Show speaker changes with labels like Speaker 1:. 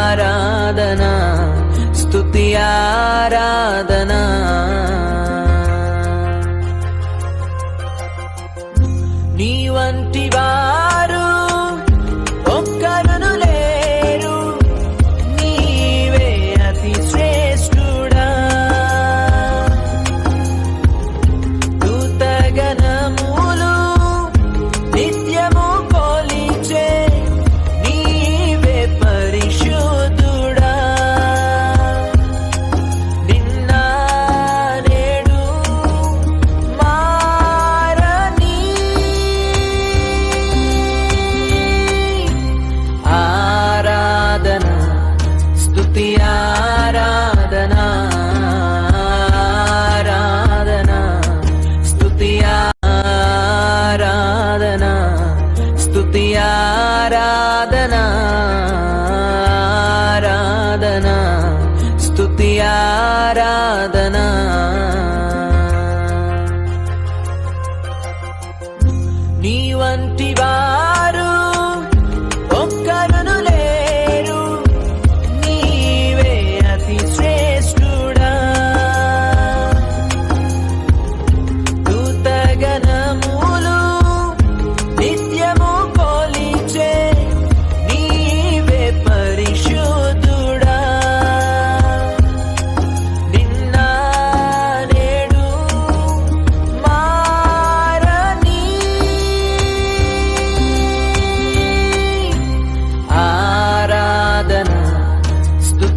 Speaker 1: ఆరాధన స్తుతి ఆరాధన. నీ వంటి వారు ఒక్కరును లేరు నీవే అతి శ్రేష్ఠుడా. దూతగణములు आराधना